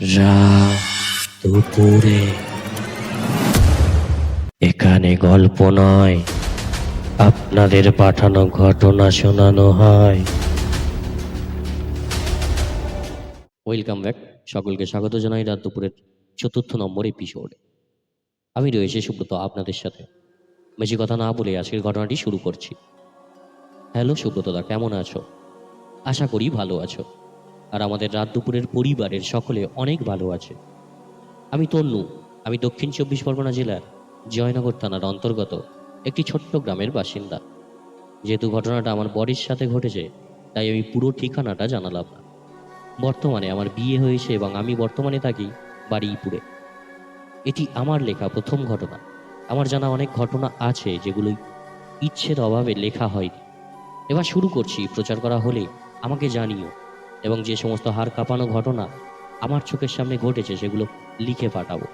রাত দুপুরে এখানে গল্প নয়, আপনাদের পাঠানো ঘটনা শোনানো হয়। ওয়েলকাম ব্যাক, সকলকে স্বাগত জানাই রাত দুপুরের চতুর্থ নম্বর এপিসোড আমি রয়েছে সুব্রত, আপনাদের সাথে। বেশি কথা না বলে আজকের ঘটনাটি শুরু করছি। হ্যালো সুব্রতদা, কেমন আছো? আশা করি ভালো আছো। আর আমাদের রাত দুপুরের পরিবারের সকলে অনেক ভালো আছে। আমি তন্নু, আমি দক্ষিণ চব্বিশ পরগনা জেলার জয়নগর থানার অন্তর্গত একটি ছোট্ট গ্রামের বাসিন্দা। যেহেতু ঘটনাটা আমার বরের সাথে ঘটেছে, তাই আমি পুরো ঠিকানাটা জানালাম না। বর্তমানে আমার বিয়ে হয়েছে এবং আমি বর্তমানে থাকি বারুইপুরে এটি আমার লেখা প্রথম ঘটনা। আমার জানা অনেক ঘটনা আছে যেগুলো ইচ্ছের অভাবে লেখা হয়নি। এবার শুরু করছি। প্রচার করা হলে আমাকে জানিও। এবং যে সমস্ত হাড় কাঁপানো ঘটনা আমার চোখের সামনে ঘটেছে, সেগুলো লিখে পাঠাবো।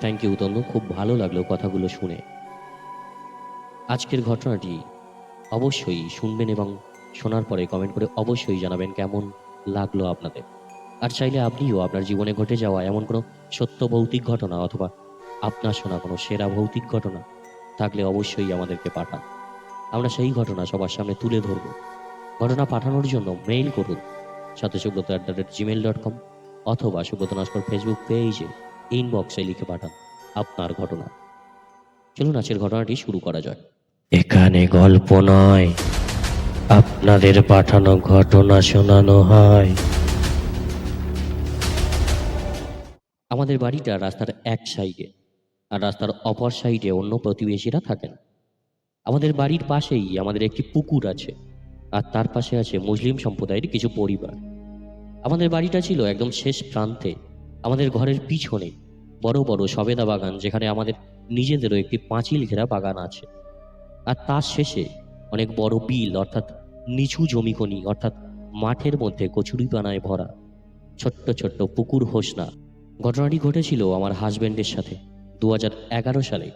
থ্যাংক ইউ তন্দু খুব ভালো লাগল কথাগুলো শুনে। আজকের ঘটনাটি অবশ্যই শুনবেন এবং শোনার পরে কমেন্ট করে অবশ্যই জানাবেন কেমন লাগল আপনাদের। আর চাইলে আপনিও আপনার জীবনে ঘটে যাওয়া এমন কোনো সত্য ভৌতিক ঘটনা অথবা আপনার শোনা কোনো সেরা ভৌতিক ঘটনা থাকলে অবশ্যই আমাদেরকে পাঠান। আমরা সেই ঘটনা সবার সামনে তুলে ধরব। ঘটনা পাঠানোর জন্য মেইল করুন। সাথে Subrata at the rate gmail dot com অথবা সুব্রত নস্কর ফেসবুক পেজে ইনবক্সে লিখে পাঠান আপনার ঘটনা। চলুন আজকের ঘটনাটি শুরু করা যায় এখানে গল্প নয় আপনাদের পাঠানো ঘটনা শোনানো হয়। আমাদের বাড়িটা রাস্তার এক সাইডে আর রাস্তার অপর সাইডে অন্য প্রতিবেশীরা থাকেন। আমাদের বাড়ির পাশেই আমাদের একটি পুকুর আছে। আর তার পাশে আছে মুসলিম সম্প্রদায়ের কিছু পরিবার। আমাদের বাড়িটা ছিল একদম শেষ প্রান্তে। আমাদের ঘরের পিছনে বড় বড় সবেদা বাগান, যেখানে আমাদের নিজেদেরও একটি পাঁচিল ঘেরা বাগান আছে। আর তার শেষে অনেক বড় বিল, অর্থাৎ নিচু জমিকনি অর্থাৎ মাঠের মধ্যে কচুরিপানায় ভরা ছোট্ট ছোট্ট পুকুর হোসনা। ঘটনাটি ঘটেছিল আমার হাজবেন্ডের সাথে দু হাজার এগারো সালে।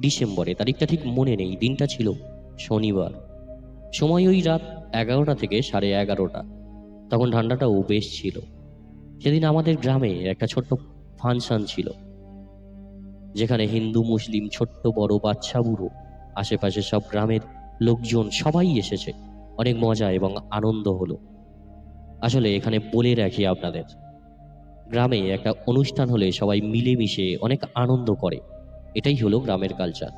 ডিসেম্বরে, তারিখটা ঠিক মনে নেই, দিনটা ছিল শনিবার। সময় ওই রাত এগারোটা থেকে সাড়ে এগারোটা। তখন ঠান্ডাটাও বেশ ছিল। সেদিন আমাদের গ্রামে একটা ছোট্ট ফাংশন ছিল, যেখানে হিন্দু, মুসলিম, ছোট্ট, বড়, বাচ্চা, বুড়ো, আশেপাশে সব গ্রামের লোকজন সবাই এসেছে। অনেক মজা এবং আনন্দ হলো। আসলে এখানে বলে রাখি আপনাদের, গ্রামে একটা অনুষ্ঠান হলে সবাই মিলেমিশে অনেক আনন্দ করে। এটাই হলো গ্রামের কালচার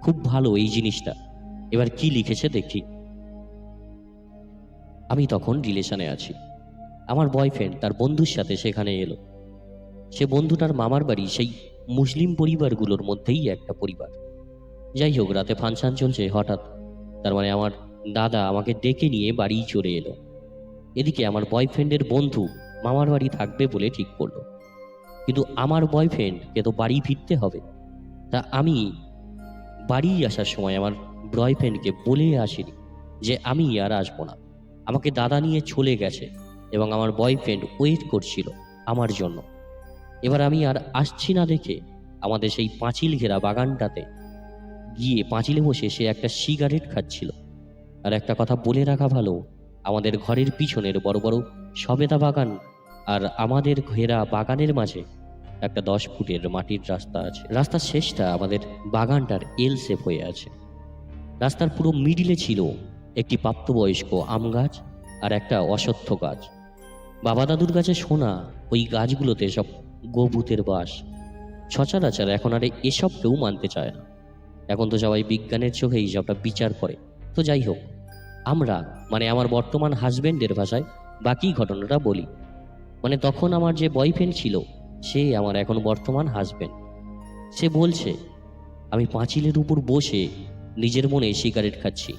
খুব ভালো এই জিনিসটা। এবার কি লিখেছে দেখি। আমি তখন রিলেশনে আছি। আমার বয়ফ্রেন্ড তার বন্ধুর সাথে সেখানে এলো। সে বন্ধুটার মামার বাড়ি সেই মুসলিম পরিবারগুলোর মধ্যেই একটা পরিবার। যাই হোক, রাতে ফাংশন চলছে হঠাৎ। তার মানে আমার দাদা আমাকে ডেকে নিয়ে বাড়ি চলে এলো। এদিকে আমার বয়ফ্রেন্ডের বন্ধু মামার বাড়ি থাকবে বলে ঠিক করল। কিন্তু আমার বয়ফ্রেন্ডকে তো বাড়ি ফিরতে হবে। তা আমি বাড়ি আসার সময় আমার বয়ফ্রেন্ডকে বলে আসিনি যে আমি আর আসব না। আমাকে দাদা নিয়ে চলে গেছে এবং আমার বয়ফ্রেন্ড ওয়েট করছিল আমার জন্য। এবার আমি আর আসছি না দেখে আমাদের সেই পাঁচিল ঘেরা বাগানটাতে গিয়ে পাঁচিলে বসে সে একটা সিগারেট খাচ্ছিল। আর একটা কথা বলে রাখা ভালো, আমাদের ঘরের পিছনের বড় বড় সবেদা বাগান আর আমাদের ঘেরা বাগানের মাঝে একটা দশ ফুটের মাটির রাস্তা আছে। রাস্তার শেষটা আমাদের বাগানটার এল হয়ে আছে। রাস্তার পুরো মিডিলে ছিল একটি প্রাপ্তবয়স্ক আম গাছ আর একটা অশ্বত্থ গাছ। বাবা দাদুর কাছে শোনা ওই গাছগুলোতে সব গোভূতের বাস। সচরাচর এখন আর এসব কেউ মানতে চায় না। এখন তো সবাই বিজ্ঞানের চোখেই সবটা বিচার করে। তো যাই হোক, আমরা মানে আমার বর্তমান হাজবেন্ডের ভাষায় বাকি ঘটনাটা বলি। মানে তখন আমার যে বয়ফ্রেন্ড ছিল, সে আমার এখন বর্তমান হাজবেন্ড। সে বলছে, আমি পাঁচিলের উপর বসে নিজের মনে সিগারেট খাচ্ছি।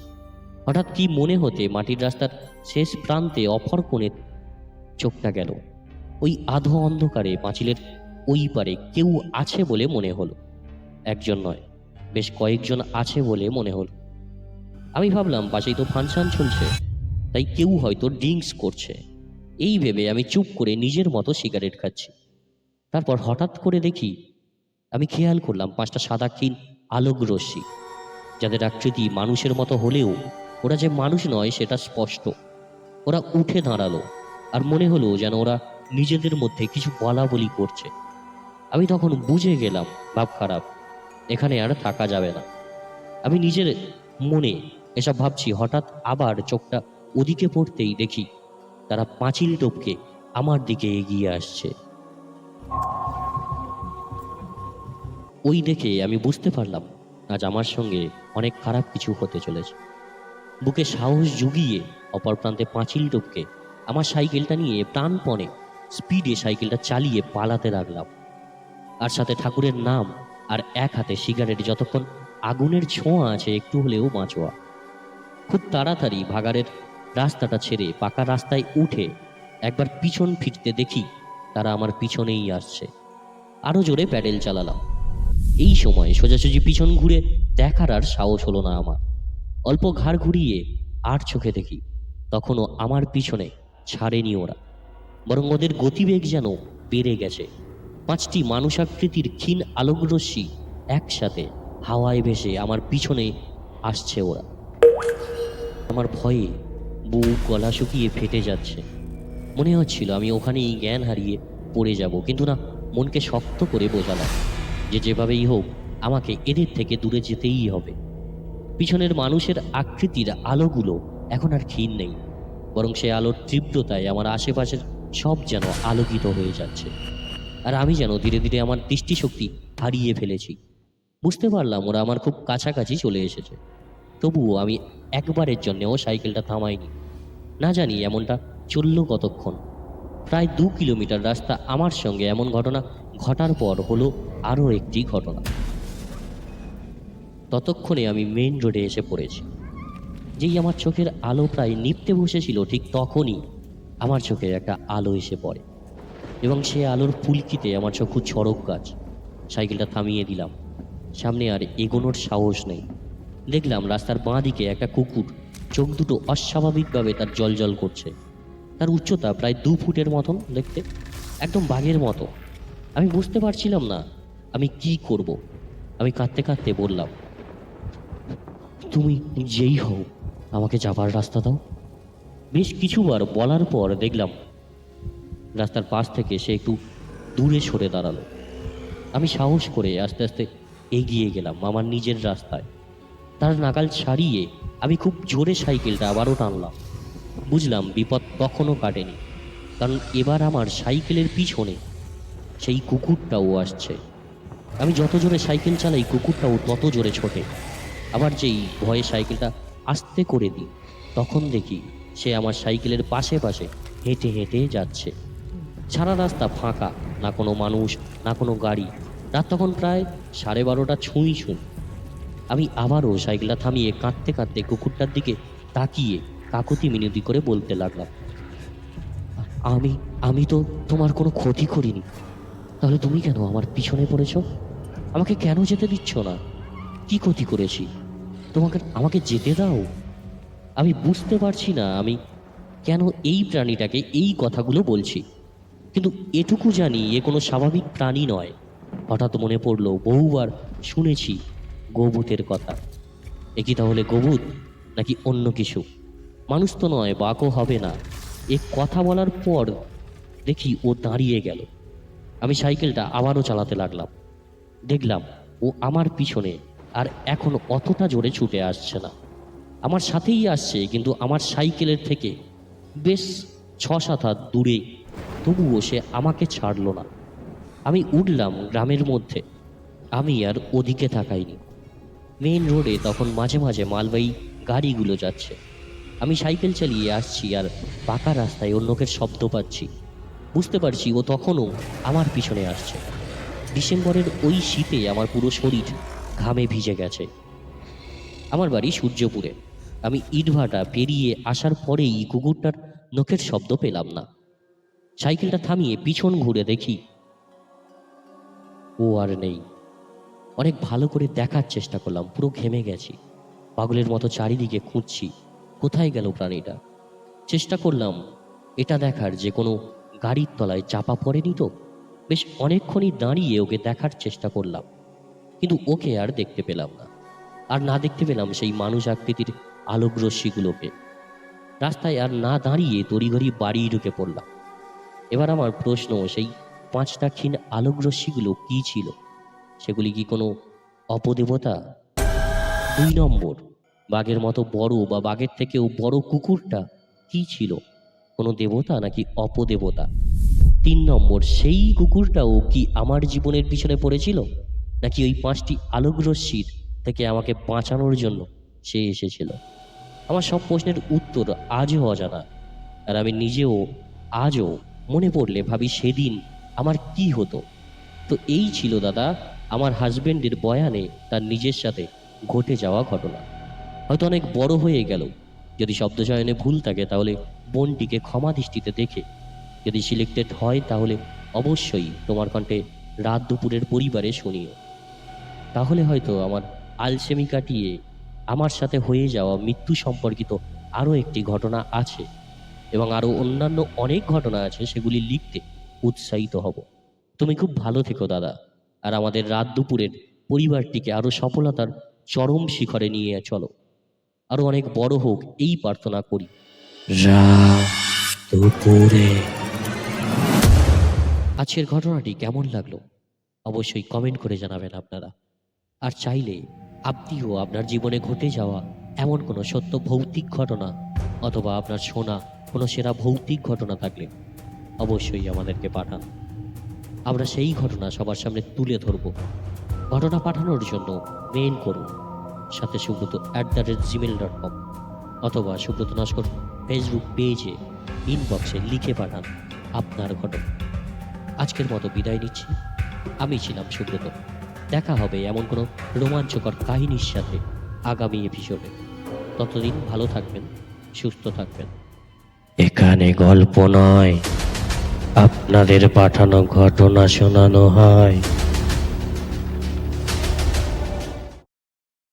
হঠাৎ কি মনে হতে মাটির রাস্তার শেষ প্রান্তে অফর কোণে চোখটা গেল। ওই আধো অন্ধকারে পাঁচিলের ওই পারে কেউ আছে বলে মনে হলো। একজন নয়, বেশ কয়েকজন আছে বলে মনে হলো। আমি ভাবলাম, পাশেই তো ফাংশন চলছে, তাই কেউ হয়তো ড্রিঙ্কস করছে। এই ভেবে আমি চুপ করে নিজের মতো সিগারেট খাচ্ছি। তারপর হঠাৎ করে দেখি, আমি খেয়াল করলাম পাঁচটা সাদা ক্ষীণ আলোক রশ্মি, যাদের আকৃতি মানুষের মতো হলেও ওরা যে মানুষ নয়, সেটা স্পষ্ট। ওরা উঠে দাঁড়াল আর মনে হলো যেন ওরা নিজেদের মধ্যে কিছু বলা বলি করছে। আমি তখন বুঝে গেলাম, ভাব খারাপ, এখানে আর থাকা যাবে না। আমি নিজের মনে এসব ভাবছি, হঠাৎ আবার চোখটা ওদিকে পড়তেই দেখি তারা পাঁচিল টপকে আমার দিকে এগিয়ে আসছে। ওই দেখে আমি বুঝতে পারলাম, আজ আমার সঙ্গে অনেক খারাপ কিছু হতে চলেছে। বুকে সাহস জুগিয়ে অপর প্রান্তে পাঁচিল টপকে আমার সাইকেলটা নিয়ে প্রাণপণে স্পিডে সাইকেলটা চালিয়ে পালাতে লাগলাম। আর সাথে ঠাকুরের নাম আর এক হাতে সিগারেট যতক্ষণ আগুনের ছোঁয়া আছে একটু হলেও বাঁচোয়া। খুব তাড়াতাড়ি ভাগাড়ের রাস্তাটা ছেড়ে পাকা রাস্তায় উঠে একবার পিছন ফিরতে দেখি তারা আমার পিছনেই আসছে। আরও জোরে প্যাডেল চালালাম। এই সময় সোজাসুজি পিছন ঘুরে দেখার আর সাহস হলো না আমার। অল্প ঘাড় ঘুরিয়ে আর চোখে দেখি, তখনও আমার পিছনে ছাড়েনি ওরা। বরং ওদের গতিবেগ যেন বেড়ে গেছে। পাঁচটি মানুষাকৃতির ক্ষীণ আলোকরশ্মি একসাথে হাওয়ায় ভেসে আমার পিছনে আসছে ওরা। আমার ভয়ে বুক গলা শুকিয়ে ফেটে যাচ্ছে। মনে হচ্ছিল আমি ওখানেই জ্ঞান হারিয়ে পড়ে যাব, কিন্তু না, মনকে শক্ত করে বোঝালাম যে যেভাবেই হোক, আমাকে এদের থেকে দূরে যেতেই হবে। পিছনের মানুষের আকৃতির আলোগুলো এখন আর ক্ষীণ নেই, বরং সে আলোর তীব্রতায় আমার আশেপাশের সব যেন আলোকিত হয়ে যাচ্ছে। আর আমি যেন ধীরে ধীরে আমার দৃষ্টিশক্তি হারিয়ে ফেলেছি। বুঝতে পারলাম ওরা আমার খুব কাছাকাছি চলে এসেছে। তবুও আমি একবারের জন্যেও সাইকেলটা থামাইনি। না জানি এমনটা চলল কতক্ষণ। প্রায় দু কিলোমিটার রাস্তা আমার সঙ্গে এমন ঘটনা ঘটার পর হলো আরও একটি ঘটনা। ততক্ষণে আমি মেইন রোডে এসে পড়েছি। যেই আমার চোখের আলো প্রায় নিপতে বসেছিল, ঠিক তখনই আমার চোখে একটা আলো এসে পড়ে এবং সে আলোর ফুলকিতে আমার চক্ষু চড়ক গাছ। সাইকেলটা থামিয়ে দিলাম। সামনে আর এগোনোর সাহস নেই। দেখলাম রাস্তার বাঁ দিকে একটা কুকুর চোখ দুটো অস্বাভাবিকভাবে তার জল জল করছে। তার উচ্চতা প্রায় দু ফুটের মতন দেখতে, একদম বাঘের মতো। আমি বুঝতে পারছিলাম না আমি কি করব। আমি কাঁদতে কাঁদতে বললাম তুমি যেই হও, আমাকে যাবার রাস্তা দাও। বেশ কিছুবার বলার পর দেখলাম, রাস্তার পাশ থেকে সে একটু দূরে সরে দাঁড়াল। আমি সাহস করে আস্তে আস্তে এগিয়ে গেলাম আমার নিজের রাস্তায়। তার নাগাল ছাড়িয়ে আমি খুব জোরে সাইকেলটা আবারও টানলাম। বুঝলাম বিপদ তখনও কাটেনি, কারণ এবার আমার সাইকেলের পিছনে সেই কুকুরটাও আসছে। আমি যত জোরে সাইকেল চালাই, কুকুরটাও তত জোরে ছোটে। আবার যেই ভয়ে সাইকেলটা আস্তে করে দিই, তখন দেখি সে আমার সাইকেলের পাশে পাশে হেঁটে হেঁটে যাচ্ছে। সারা রাস্তা ফাঁকা, না কোনো মানুষ, না কোনো গাড়ি। রাত তখন প্রায় সাড়ে বারোটা ছুঁই ছুঁই। আমি আবারও সাইকেলটা থামিয়ে কাঁদতে কাঁদতে কুকুরটার দিকে তাকিয়ে কাকুতি মিনতি করে বলতে লাগলাম, আমি আমি তো তোমার কোনো ক্ষতি করিনি। তাহলে তুমি কেন আমার পিছনে পড়েছ? আমাকে কেন যেতে দিচ্ছ না? কি ক্ষতি করেছি? তোমাকে, আমাকে যেতে দাও। আমি বুঝতে পারছি না আমি কেন এই প্রাণীটাকে এই কথাগুলো বলছি। কিন্তু এটুকু জানি এ কোনো স্বাভাবিক প্রাণী নয়। হঠাৎ মনে পড়ল, বহুবার শুনেছি গোভূতের কথা। এ কি তাহলে গোভূত নাকি অন্য কিছু? মানুষ তো নয়, বাকও হবে না। এ কথা বলার পর দেখি ও দাঁড়িয়ে গেল। আমি সাইকেলটা আবারও চালাতে লাগলাম। দেখলাম ও আমার পিছনে আর এখন অতটা জোরে ছুটে আসছে না। আমার সাথেই আসছে, কিন্তু আমার সাইকেলের থেকে বেশ ছ সাত হাত দূরে। তবুও সে আমাকে ছাড়লো না। আমি উঠলাম গ্রামের মধ্যে। আমি আর ওদিকে তাকাইনি। মেন রোডে তখন মাঝে মাঝে মালবাহী গাড়িগুলো যাচ্ছে। আমি সাইকেল চালিয়ে আসছি আর পাকা রাস্তায় অন্য লোকের শব্দ পাচ্ছি। বুঝতে পারছি ও তখনও আমার পিছনে আসছে। ডিসেম্বরের ওই শীতে আমার পুরো শরীর ঘামে ভিজে গেছে। আমার বাড়ি সূর্যপুরে। আমি ইটভাটা পেরিয়ে আসার পরেই কুকুরটার নখের শব্দ পেলাম না। সাইকেলটা থামিয়ে পিছন ঘুরে দেখি, ও আর নেই। অনেক ভালো করে দেখার চেষ্টা করলাম, পুরো ঘেমে গেছি। পাগলের মতো চারিদিকে খুঁজছি, কোথায় গেল প্রাণীটা? চেষ্টা করলাম, এটা দেখার যে কোনো গাড়ির তলায় চাপা পড়েনি তো? বেশ অনেকক্ষণই দাঁড়িয়ে ওকে দেখার চেষ্টা করলাম। কিন্তু ওকে আর দেখতে পেলাম না। আর না দেখতে পেলাম সেই মানুষ আকৃতির আলোকরশ্মিগুলোকে। রাস্তায় আর না দাঁড়িয়ে তড়িঘড়ি বাড়ি ঢুকে পড়লাম। এবার আমার প্রশ্ন, সেই পাঁচটা ক্ষীণ আলোকরশ্মিগুলো কি ছিল? সেগুলি কি কোনো অপদেবতা? দুই নম্বর, বাঘের মতো বড় বা বাঘের থেকেও বড় কুকুরটা কি ছিল? কোনো দেবতা নাকি অপদেবতা? তিন নম্বর, সেই কুকুরটাও কি আমার জীবনের পিছনে পড়েছিল? নাকি ওই পাঁচটি আলোকরশ্মির থেকে আমাকে বাঁচানোর জন্য সে এসেছিল? আমার সব প্রশ্নের উত্তর আজও অজানা। আর আমি নিজেও আজও মনে পড়লে ভাবি সেদিন আমার কি হতো। তো এই ছিল দাদা, আমার হাজবেন্ডের বয়ানে তার নিজের সাথে ঘটে যাওয়া ঘটনা। হয়তো অনেক বড় হয়ে গেল। যদি শব্দচয়নে ভুল থাকে তাহলে বোনটিকে ক্ষমা দৃষ্টিতে দেখে। যদি সিলেক্টেড হয় তাহলে অবশ্যই তোমার কণ্ঠে রাত দুপুরের পরিবারে শুনিও। তাহলে হয়তো আমার আলসেমি কাটিয়ে আমার সাথে হয়ে যাওয়া মৃত্যু সম্পর্কিত আরও একটি ঘটনা আছে এবং আরও অন্যান্য অনেক ঘটনা আছে সেগুলি লিখতে উৎসাহিত হব। তুমি খুব ভালো থেকো দাদা। আর আমাদের রাত দুপুরের পরিবারটিকে আরও সফলতার চরম শিখরে নিয়ে চলো। আরও অনেক বড় হোক এই প্রার্থনা করি। আজকের ঘটনাটি কেমন লাগল? অবশ্যই কমেন্ট করে জানাবেন আপনারা। আর চাইলে আপনিও আপনার জীবনে ঘটে যাওয়া এমন কোনো সত্য ভৌতিক ঘটনা অথবা আপনার শোনা কোনো সেরা ভৌতিক ঘটনা থাকলে অবশ্যই আমাদেরকে পাঠান। আমরা সেই ঘটনা সবার সামনে তুলে ধরব। ঘটনা পাঠানোর জন্য মেইল করুন। সাথে Subrata at the rate gmail dot com অথবা সুব্রত নস্কর ফেসবুক পেজে ইনবক্সে লিখে পাঠান আপনার ঘটনা। আজকের মতো বিদায় নিচ্ছি। আমি ছিলাম সুব্রত। দেখা হবে এমন কোনো রোমাঞ্চকর কাহিনীর সাথে আগামী এপিসোডে ততদিন ভালো থাকবেন, সুস্থ থাকবেন। এখানে গল্প নয়, আপনাদের পাঠানো ঘটনা শোনানো হয়।